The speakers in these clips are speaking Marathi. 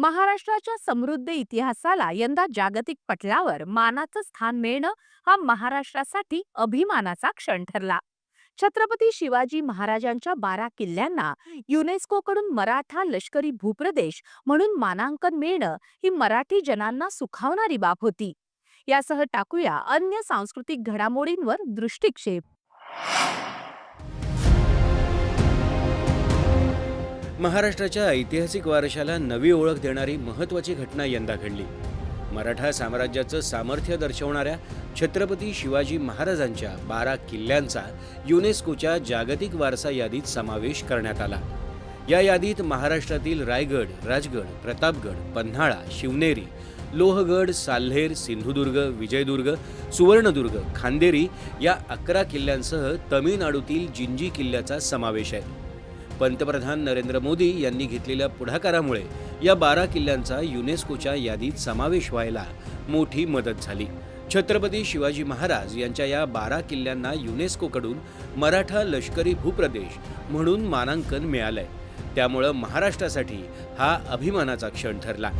महाराष्ट्राच्या समृद्ध इतिहासाला यंदा जागतिक पटलावर मानाचं स्थान मिळणं हा महाराष्ट्रासाठी अभिमानाचा क्षण ठरला. छत्रपती शिवाजी महाराजांच्या बारा किल्ल्यांना युनेस्कोकडून मराठा लष्करी भूप्रदेश म्हणून मानांकन मिळणं ही मराठी जनांना सुखावणारी बाब होती. यासह टाकूया अन्य सांस्कृतिक घडामोडींवर दृष्टिक्षेप. महाराष्ट्राच्या ऐतिहासिक वारशाला नवी ओळख देणारी महत्त्वाची घटना यंदा घडली. मराठा साम्राज्याचं सामर्थ्य दर्शवणाऱ्या छत्रपती शिवाजी महाराजांच्या बारा किल्ल्यांचा युनेस्कोच्या जागतिक वारसा यादीत समावेश करण्यात आला. या यादीत महाराष्ट्रातील रायगड राजगड प्रतापगड पन्हाळा शिवनेरी लोहगड साल्हेर सिंधुदुर्ग विजयदुर्ग सुवर्णदुर्ग खांदेरी या अकरा किल्ल्यांसह तमिळनाडूतील जिंजी किल्ल्याचा समावेश आहे. पंतप्रधान नरेंद्र मोदी यांनी घेतलेल्या पुढाकारामुळे या बारा किल्ल्यांचा युनेस्कोच्या यादीत समावेश व्हायला मोठी मदत झाली. छत्रपती शिवाजी महाराज यांच्या या बारा किल्ल्यांना युनेस्कोकडून मराठा लष्करी भूप्रदेश म्हणून मानांकन मिळालंय. त्यामुळं महाराष्ट्रासाठी हा अभिमानाचा क्षण ठरला.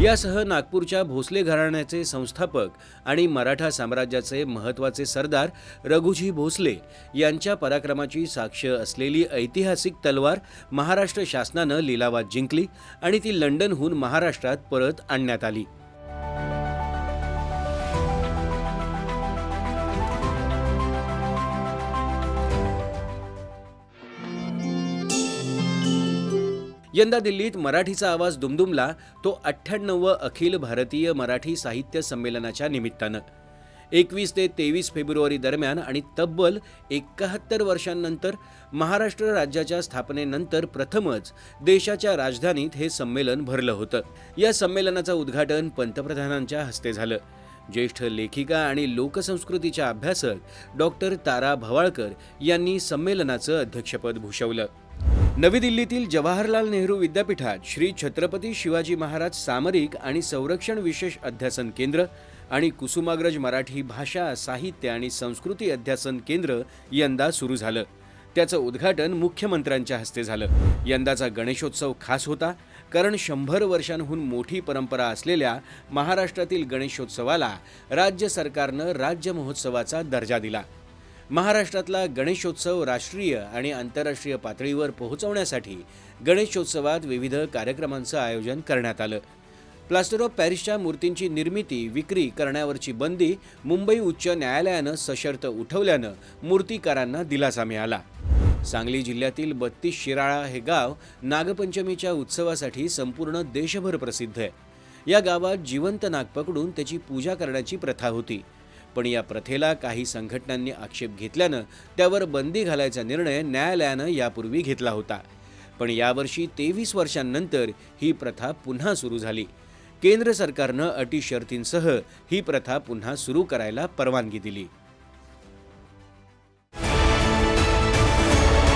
यासह नागपूरच्या भोसले घराण्याचे संस्थापक आणि मराठा साम्राज्याचे महत्त्वाचे सरदार रघुजी भोसले यांच्या पराक्रमाची साक्ष असलेली ऐतिहासिक तलवार महाराष्ट्र शासनानं लिलावात जिंकली आणि ती लंडनहून महाराष्ट्रात परत आणण्यात आली. यंदा दिल्लीत मराठीचा आवाज दुमदुमला तो अठ्ठ्याण्णव अखिल भारतीय मराठी साहित्य संमेलनाच्या निमित्तानं. एकवीस ते तेवीस फेब्रुवारी दरम्यान आणि तब्बल एकाहत्तर वर्षांनंतर महाराष्ट्र राज्याच्या स्थापनेनंतर प्रथमच देशाच्या राजधानीत हे संमेलन भरलं होतं. या संमेलनाचं उद्घाटन पंतप्रधानांच्या हस्ते झालं. ज्येष्ठ लेखिका आणि लोकसंस्कृतीच्या अभ्यासक डॉक्टर तारा भवाळकर यांनी संमेलनाचं अध्यक्षपद भूषवलं. नवी दिल्लीतील जवाहरलाल नेहरू विद्यापीठात श्री छत्रपती शिवाजी महाराज सामरिक आणि संरक्षण विशेष अध्यासन केंद्र आणि कुसुमाग्रज मराठी भाषा साहित्य आणि संस्कृती अध्यासन केंद्र यंदा सुरू झालं. त्याचं उद्घाटन मुख्यमंत्र्यांच्या हस्ते झालं. यंदाचा गणेशोत्सव खास होता कारण शंभर वर्षांहून मोठी परंपरा असलेल्या महाराष्ट्रातील गणेशोत्सवाला राज्य सरकारनं राज्य महोत्सवाचा दर्जा दिला. महाराष्ट्रातला गणेशोत्सव राष्ट्रीय आणि आंतरराष्ट्रीय पातळीवर पोहोचवण्यासाठी गणेशोत्सवात विविध कार्यक्रमांचं आयोजन करण्यात आलं. प्लास्टर ऑफ पॅरिसच्या मूर्तींची निर्मिती विक्री करण्यावरची बंदी मुंबई उच्च न्यायालयानं सशर्त उठवल्यानं मूर्तिकारांना दिलासा मिळाला. सांगली जिल्ह्यातील बत्तीस शिराळा हे गाव नागपंचमीच्या उत्सवासाठी संपूर्ण देशभर प्रसिद्ध आहे. या गावात जिवंत नाग पकडून त्याची पूजा करण्याची प्रथा होती. पण या प्रथेला काही संघटनांनी आक्षेप घेतल्यानं त्यावर बंदी घालायचा निर्णय न्यायालयानं यापूर्वी घेतला होता. पण यावर्षी तेवीस वर्षांनंतर ही प्रथा पुन्हा सुरू झाली. केंद्र सरकारनं अटी शर्तींसह ही प्रथा पुन्हा सुरू करायला परवानगी दिली.